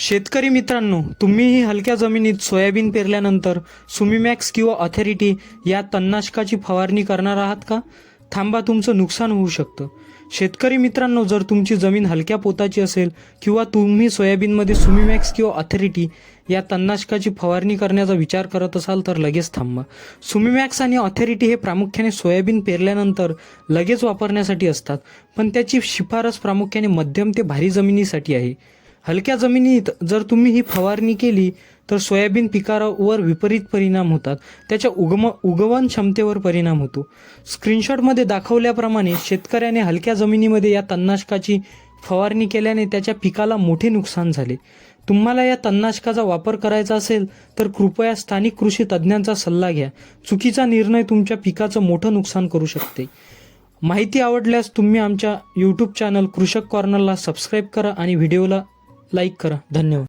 शेतकरी मित्रांनो तुम्हीही हलक्या जमिनीत सोयाबीन पेरल्यानंतर सुमीमॅक्स किंवा ऑथॉरिटी या तणनाशकाची फवारणी करणार आहात का? थांबा तुमचं नुकसान होऊ शकतं. शेतकरी मित्रांनो जर तुमची जमीन हलक्या पोताची असेल किंवा तुम्ही सोयाबीनमध्ये सुमीमॅक्स किंवा ऑथॉरिटी या तणनाशकाची फवारणी करण्याचा विचार करत असाल तर लगेच थांबा. सुमीमॅक्स आणि ऑथॉरिटी हे प्रामुख्याने सोयाबीन पेरल्यानंतर लगेच वापरण्यासाठी असतात पण त्याची शिफारस प्रामुख्याने मध्यम ते भारी जमिनीसाठी आहे. हलक्या जमिनीत जर तुम्ही ही फवारणी केली तर सोयाबीन पिकावर विपरीत परिणाम होतात. त्याच्या उगम उगवण क्षमतेवर परिणाम होतो. स्क्रीनशॉटमध्ये दाखवल्याप्रमाणे शेतकऱ्याने हलक्या जमिनीमध्ये या तणनाशकाची फवारणी केल्याने त्याच्या पिकाला मोठे नुकसान झाले. तुम्हाला या तणनाशकाचा वापर करायचा असेल तर कृपया स्थानिक कृषी तज्ज्ञांचा सल्ला घ्या. चुकीचा निर्णय तुमच्या पिकाचं मोठं नुकसान करू शकते. माहिती आवडल्यास तुम्ही आमच्या यूट्यूब चॅनल कृषक कॉर्नरला सबस्क्राईब करा आणि व्हिडिओला लाईक करा. धन्यवाद.